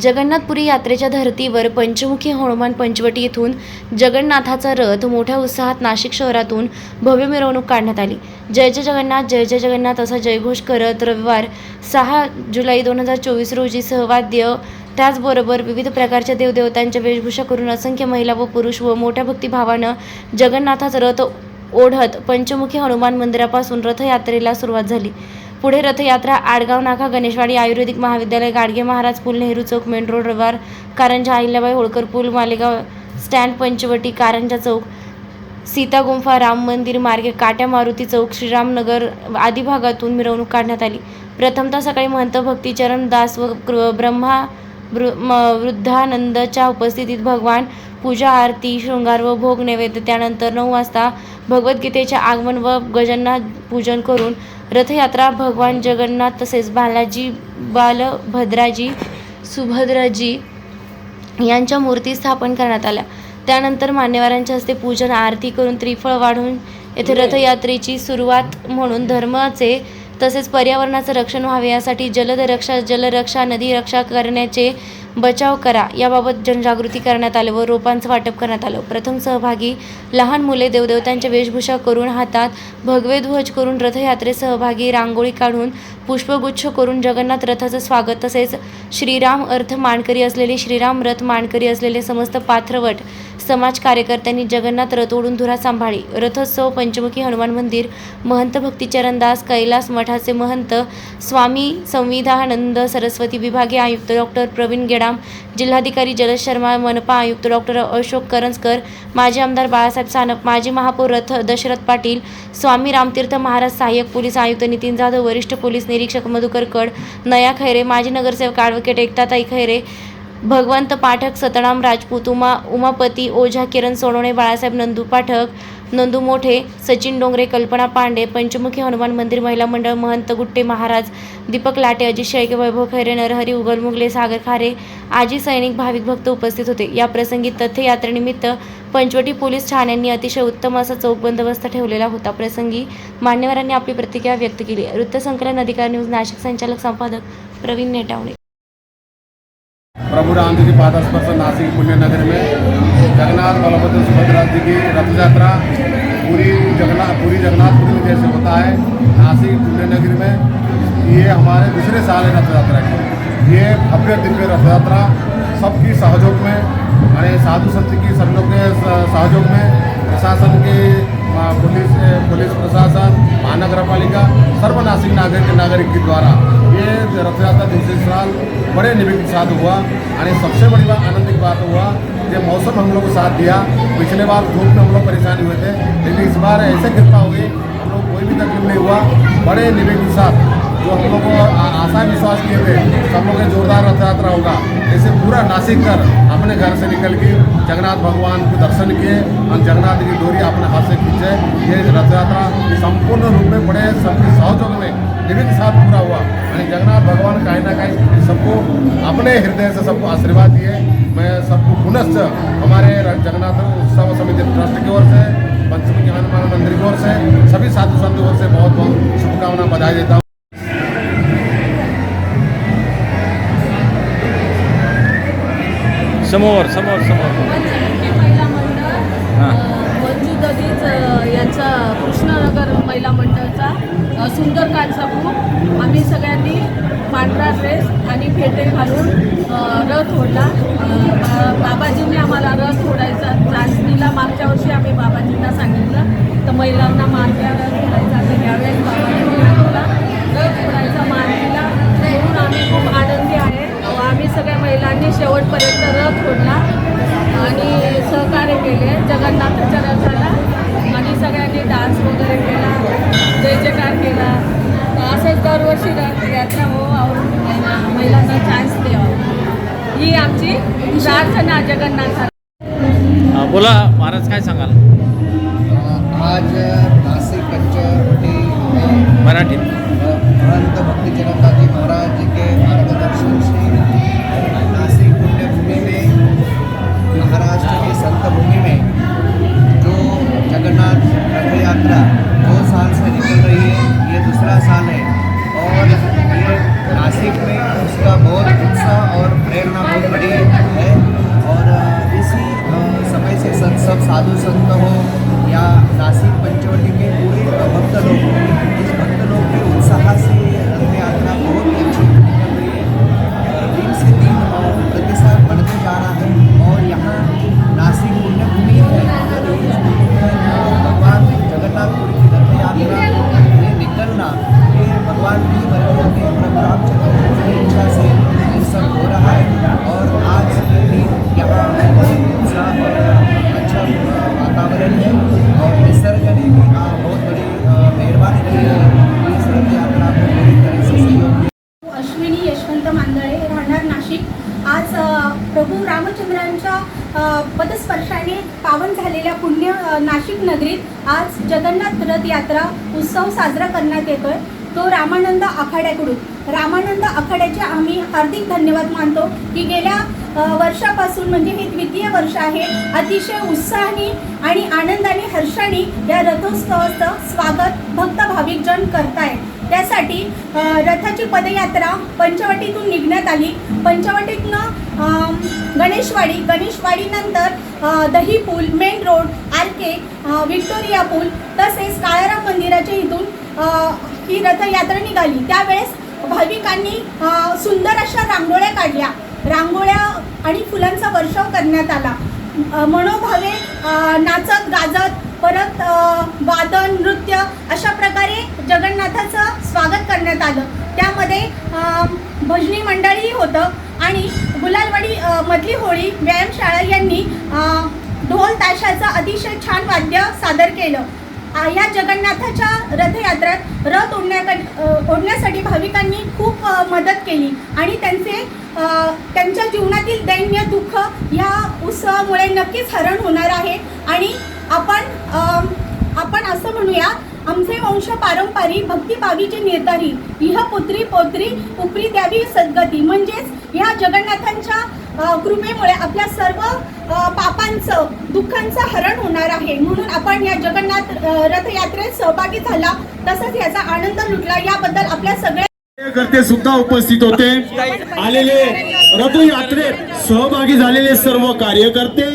जगन्नाथपुरी यात्रेच्या धर्तीवर पंचमुखी हनुमान पंचवटी येथून जगन्नाथाचा रथ मोठ्या उत्साहात नाशिक शहरातून भव्य मिरवणूक काढण्यात आली. जय जय जगन्नाथ जय जय जगन्नाथ असा जयघोष करत रविवार सहा जुलै दोन हजार चोवीस रोजी सहवाद्य त्याचबरोबर विविध प्रकारच्या देवदेवतांच्या वेशभूषा करून असंख्य महिला व पुरुष व मोठ्या भक्तिभावानं जगन्नाथाचा रथ ओढत पंचमुखी हनुमान मंदिरापासून रथयात्रेला सुरुवात झाली. पुढे रथयात्रा आडगाव नाका गणेशवाडी आयुर्वेदिक महाविद्यालय गाडगे महाराज पूल नेहरू चौक मेन रोड रविवार कारंजा अहिल्याबाई होळकर पूल मालेगाव स्टँड पंचवटी कारंजा चौक सीता गुंफा राम मंदिर मार्गे काट्या मारुती चौक श्रीरामनगर आदी भागातून मिरवणूक काढण्यात आली. प्रथमतः सकाळी महंत भक्तीचरण दास व कृ- ब्रह्मा म- वृद्धानंदच्या उपस्थितीत भगवान पूजा आरती शृंगार व भोग नैवेद्य त्यानंतर नऊ वाजता भगवद्गीतेचे आगमन व गजन्नाथ पूजन करून रथयात्रा भगवान जगन्नाथ तसेच बालाजी बालभद्राजी सुभद्राजी यांच्या मूर्ती स्थापन करण्यात आल्या. त्यानंतर मान्यवरांच्या हस्ते पूजन आरती करून त्रिफळ वाढून येथे रथयात्रेची सुरुवात म्हणून धर्माचे तसेच पर्यावरणाचं रक्षण व्हावे यासाठी जलद रक्षा जलरक्षा नदी रक्षा करण्याचे बचाव करा. याबाबत जनजागृती करण्यात आलं व रोपांचं वाटप करण्यात आलं. प्रथम सहभागी लहान मुले देवदेवतांच्या वेशभूषा करून हातात भगवे ध्वज करून रथयात्रेत सहभागी रांगोळी काढून पुष्पगुच्छ करून जगन्नाथ रथाचं स्वागत. तसेच श्रीराम अर्थ मानकरी असलेले श्रीराम रथ मानकरी असलेले समस्त पाथरवट समाज कार्यकर्त्यांनी जगन्नाथ रथ ओढून धुरा सांभाळी. रथोत्सव पंचमुखी हनुमान मंदिर महंत भक्तीचरणदास कैलास मठाचे महंत स्वामी संविधानंद सरस्वती विभागीय आयुक्त डॉक्टर प्रवीण गेडाम जिल्हाधिकारी जलज शर्मा मनपा आयुक्त डॉक्टर अशोक करंजकर माजी आमदार बाळासाहेब सानप माजी महापौर रथ दशरथ पाटील स्वामी रामतीर्थ महाराज सहाय्यक पोलीस आयुक्त नितीन जाधव वरिष्ठ पोलीस निरीक्षक मधुकर कड नया खैरे माजी नगरसेवक ॲडव्होकेट एकताताई खैरे भगवंत पाठक सतनाम राजपूत उमा उमापती ओझा किरण सोनवणे बाळासाहेब नंदू पाठक नंदू मोठे सचिन डोंगरे कल्पना पांडे पंचमुखी हनुमान मंदिर महिला मंडळ महंत गुट्टे महाराज दीपक लाटे अजित शेळके वैभव खैरे नरहरी उगल मुगले सागर खारे आजी सैनिक भाविक भक्त उपस्थित होते. या प्रसंगी तथ्य यात्रेनिमित्त पंचवटी पोलीस ठाण्यांनी अतिशय उत्तम असा चौक बंदोबस्त ठेवलेला होता. प्रसंगी मान्यवरांनी आपली प्रतिक्रिया व्यक्त केली. वृत्तसंकलन अधिकार न्यूज नाशिक संचालक संपादक प्रवीण नेटावणे. प्रभु राम जी की पादस्पर्श नासिक पुण्यनगर में। जगन्नाथ बलभद्र सुभद्रा जी की रथ यात्रा पूरी जगन्नाथ पूरी जगन्नाथपुरी में जैसे होता है, नासिक पुण्य पुण्यनगर में, ये हमारे दूसरे साल है रथ यात्रा की। ये भव्य दिव्य रथ यात्रा सबकी सहयोग में हमारे साधु संत की सब लोग के सहयोग में, प्रशासन की पुलिस पुलिस प्रशासन महानगर पालिका सर्व नासिक नागरिक नागरिक के द्वारा ये रथ यात्रा दूसरे साल बड़े निविघ्न के साथ हुआ और सबसे बड़ी बात आनंद की बात हुआ। ये मौसम हम लोग को साथ दिया। पिछले बार धूप में हम लोग परेशान हुए थे, लेकिन इस बार ऐसे कृपा हुई हम लोग कोई भी तकलीफ़ नहीं हुआ। बड़े निविघ्न के साथ जो हम लोग को आशा विश्वास किए थे, सब लोग जोरदार रथ यात्रा होगा। ऐसे पूरा नासिक कर अपने घर से निकल के जगन्नाथ भगवान के दर्शन किए, और जगन्नाथ की डोरी अपने हाथ से खींचे। ये रथ यात्रा संपूर्ण रूप में बड़े सबके सहयोग में के साथ पूरा हुआ। और जगन्नाथ भगवान कहीं ना कहीं सबको अपने हृदय से सबको आशीर्वाद दिए। मैं सबको पुनश्च हमारे जगन्नाथ उत्सव समिति ट्रस्ट की ओर से, पंचमुखी हनुमान मंदिर की ओर से, सभी साधु संत से बहुत बहुत शुभकामना बधाई देता हूँ। समोर समोर समोर. हां. मंजू यांचा कृष्णनगर महिला मंडळचा अ, सुंदर आम्ही सगळ्यांनी पांढरा ड्रेस आणि फेटे घालून रथ ओढला. बाबाजींनी आम्हाला रथ ओढायचा मागच्या वर्षी आम्ही बाबाजींना सांगितलं. तर महिलांना द्या रथ ओढायचा तर यावेळेस बाबाजींनी जगन्नाथा बोला महाराज काय सांगाल? आज नासिक पंचवटी मराठीत महंत भक्ति चरणदास महाराज जी के साधु संत नाशिक नगरीत आज जगन्नाथ रथ यात्रा उत्सव साजरा करण्यात येतोय. तो रामानंद आखाड्याकडून. रामानंद आखाड्याचे आम्ही हार्दिक धन्यवाद मानतो की गेल्या वर्षापासून म्हणजे हे द्वितीय वर्ष आहे. अतिशय उत्साहाने आणि आनंदाने हर्षाने या रथोत्सवाचं स्वागत भक्त भाविकजन करतायत. त्यासाठी रथाची पदयात्रा पंचवटीतून निघण्यात आली. पंचवटीतनं Ganeshwadi गणेशवाडीनंतर Dahi Pul main road R K Victoria Victoria Pul तसेच काळाराम मंदिराच्या इथून ही रथयात्रा निघाली. त्यावेळेस भाविकांनी सुंदर अशा रांगोळ्या काढल्या. रांगोळ्या आणि फुलांचा वर्षाव करण्यात आला. मनोभावे नाचत गाजत परत वादन नृत्य अशा प्रकारे जगन्नाथाचं स्वागत करण्यात आलं. त्यामध्ये भजनी मंडळी होतं आणि गुलालवाडी मधली होळी व्यायामशाळा यांनी ढोल ताशाचं अतिशय छान वाद्य सादर केलं. या जगन्नाथाच्या रथयात्रेत रथ ओढण्याकड ओढण्यासाठी भाविकांनी खूप मदत केली आणि त्यांचे त्यांच्या जीवनातील दैन्य दुःख या उत्सवामुळे नक्कीच हरण होणार आहे आणि आपण आपण असं म्हणूया आमचे वंश पारंपरिक भक्तिभावीचे निर्धारी इह पुत्री पोत्री उपरी द्यावी सद्गती. म्हणजेच ह्या जगन्नाथांच्या कृपेमुळे आपल्या सर्व पापांचं दुःखांचं हरण होणार आहे. म्हणून आपण या जगन्नाथ रथयात्रेत सहभागी झाला तसंच याचा आनंद लुटला. याबद्दल आपल्या सगळ्या कार्यकर्ते सुद्धा उपस्थित होते. आलेले रथयात्रेत सहभागी झालेले सर्व कार्यकर्ते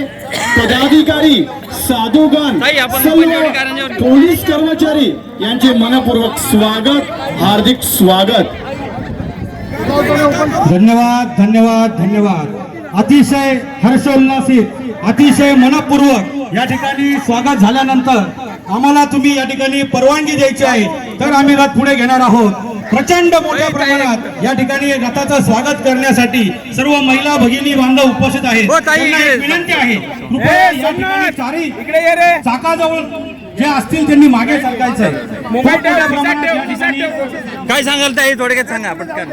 पदाधिकारी पदाधिकाऱ्यांच्यावर- पोलीस कर्मचारी यांचे मनपूर्वक स्वागत हार्दिक स्वागत. धन्यवाद धन्यवाद धन्यवाद. अतिशय हर्षोल्लासित अतिशय मनपूर्वक या ठिकाणी स्वागत झाल्यानंतर आम्हाला तुम्ही या ठिकाणी परवानगी द्यायची आहे तर आम्ही रथ पुढे घेणार आहोत. प्रचंड मोठ्या प्रमाणात या ठिकाणी रथाचं स्वागत करण्यासाठी सर्व महिला भगिनी बांधव उपस्थित आहेत. हो. विनंती आहे. कृपया या ठिकाणी चारी चाकाजवळ जे असतील त्यांनी मागे सरकायचं काय सांगाल ताई? थोडक्यात सांगा पटकन.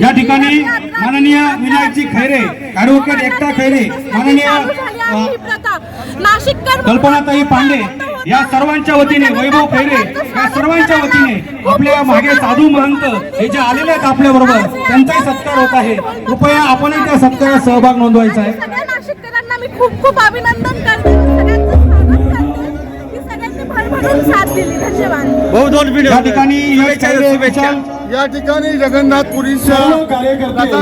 या ठिकाणी माननीय विनायकजी खैरे ऍडव्होकेट एकता खैरे माननीय नाशिककर कल्पनाताई पांडे या सर्वांच्या वतीने वैभव खैरे या सर्वांच्या वतीने आपल्या मागे साधू महंत हे जे आलेले आहेत आपल्या बरोबर त्यांचाही सत्कार होत आहे. कृपया आपणही त्या सत्कारात सहभाग नोंदवायचा आहे. सगळ्या नाशिककरांना मी खूप खूप अभिनंदन करते. सगळ्यांचं स्वागत करते. की सगळ्यांनी भरभरून साथ दिली. धन्यवाद. या ठिकाणी शुभेच्छा या ठिकाणी जगन्नाथपुरीच्या कार्यकर्ते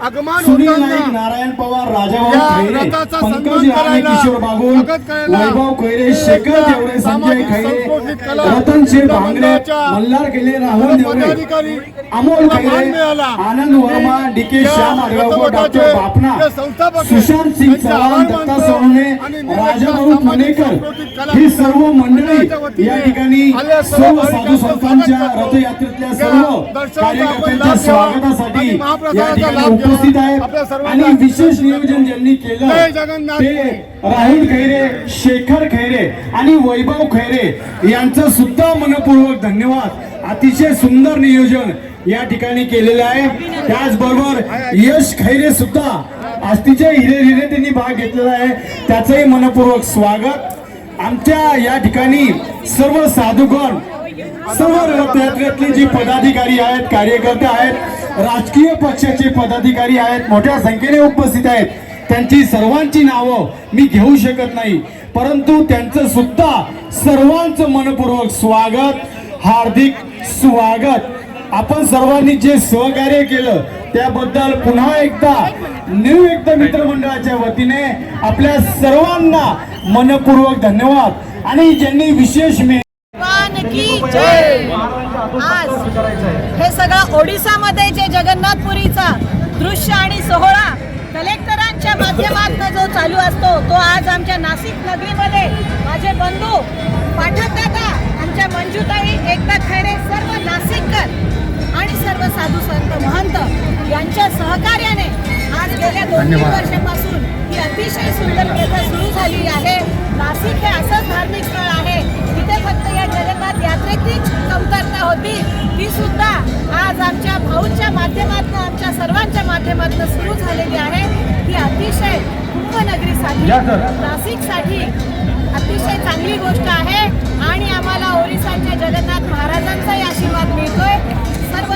आगमन नारायण पवार सन्मान करायला, स्वागत करायला सामाजिक कला राहुल पदाधिकारी अमोल. आनंद वर्मा डी के श्याम संस्थापक सुशांत सिंग चव्हाण दत्ता राजाभाऊ मनेकर सांस्कृतिक कला ही सर्व मंडळी या ठिकाणी सर्व साधू करतो. रथयात्रेतल्या सर्व कार्यकर्त्यांच्या स्वागतासाठी या ठिकाणी. उपस्थित आहेत सर्वांना आणि विशेष नियोजन ज्यांनी केलं. ते राहुल खैरे शेखर खैरे आणि वैभव खैरे यांचं सुद्धा मनपूर्वक धन्यवाद अतिशय सुंदर नियोजन या ठिकाणी केलेलं आहे त्याचबरोबर यश खैरे सुद्धा आस्तीच्या हिरे हिरे त्यांनी भाग घेतलेला आहे. त्याचंही मनपूर्वक स्वागत. आमच्या या ठिकाणी सर्व साधुगण सर्व रथयात्रेतले जी पदाधिकारी आहेत कार्यकर्ते आहेत राजकीय पक्षाचे पदाधिकारी आहेत मोठ्या संख्येने उपस्थित आहेत. त्यांची सर्वांची नावं मी घेऊ शकत नाही. परंतु त्यांचं सुद्धा सर्वांचं मनपूर्वक स्वागत हार्दिक स्वागत. आपण सर्वांनी जे सहकार्य केलं त्याबद्दल पुन्हा एकदा नियुक्त मित्रमंडळाच्या वतीने आपल्या सर्वांना मनपूर्वक धन्यवाद. आणि ज्यांनी विशेष मे आज हे सगळं ओडिसामध्ये जे जगन्नाथपुरीचा दृश्य आणि सोहळा कलेक्टरांच्या माध्यमातून जो चालू असतो तो आज आमच्या नाशिक नगरीमध्ये. माझे बंधू पाठक दादा आमच्या मंजूताई एकदा खैरे सर्व नाशिककर. आणि सर्व साधू संत महंत यांच्या सहकार्याने आज गेल्या दोन तीन वर्षापासून ही अतिशय सुंदर प्रथा सुरू झाली आहे. नाशिक हे असंच धार्मिक स्थळ आहे. तिथे फक्त या जगन्नाथ यात्रेचीच कमतरता होती. ती सुद्धा आज आमच्या भाऊच्या माध्यमातून आमच्या सर्वांच्या माध्यमातून सुरू झालेली आहे. ही अतिशय कुंभनगरीसाठी नाशिकसाठी अतिशय चांगली गोष्ट आहे. आणि आम्हाला ओरिसाच्या जगन्नाथ महाराजांचाही आशीर्वाद मिळतोय.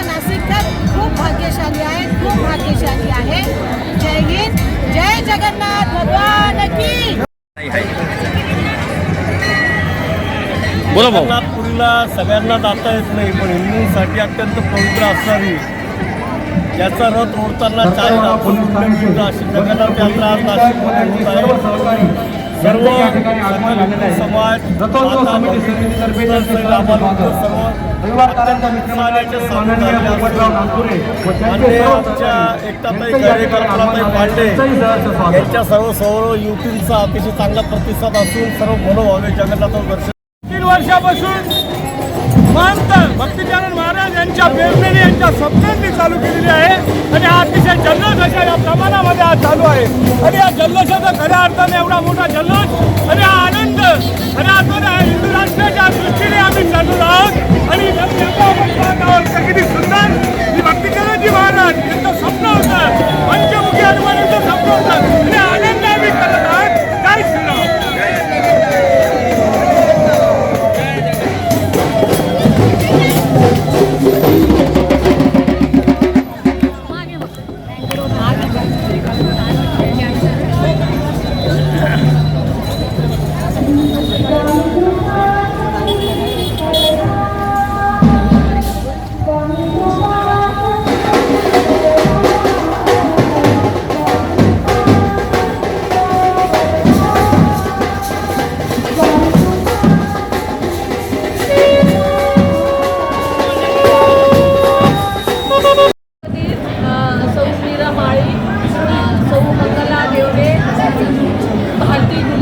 नाशिककर खूप भाग्यशाली आहेत खूप भाग्यशाली आहे. जय हिंद जय जगन्नाथ भगवान की बोला भाऊ. नागपूरला सगळ्यांना जाता येत नाही पण हिंदूंसाठी अत्यंत पवित्र असणारी याचा रथ ओढताना चार आपण अशी जगन्नाथ यात्रा आज नाशिकमध्ये होत आहे. सर्व समाज सर्व आमच्या एकताताई पांडे यांच्या सर्व सर्व युवतींचा अतिशय चांगला प्रतिसाद असून सर्व मनोभावे जगन्नाथ दर्शन. तीन वर्षापासून महंत भक्तिचरण महाराज यांच्या प्रेरणेने यांच्या स्वप्नांनी चालू केलेली आहे आणि हा अतिशय जल्लोषाच्या या प्रमाणामध्ये आज चालू आहे. आणि या जल्लोषाचा खऱ्या अर्थाने एवढा मोठा जल्लोष आणि हा आनंद आणि अर्थाने हिंदू राष्ट्राच्या दृष्टीने आम्ही चालू आहोत. आणि नवीन आता आपण पाहत किती सुंदर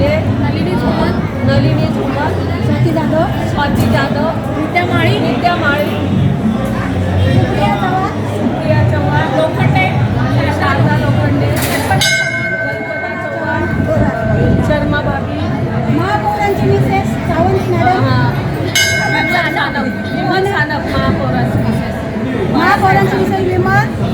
फुले नलिनी झुमत नलिनी झुमत स्वाती जाधव स्वाती जाधव नित्या माळी नित्या माळी. सुप्रिया सुप्रिया चव्हाण. लोखंडे. शारदा लोखंडे. कल्पना शर्मा भाभी. महापौरांची मिसेस सावंत मॅडम. हां. सानप. विमन सानप महापौरांची मिसेस.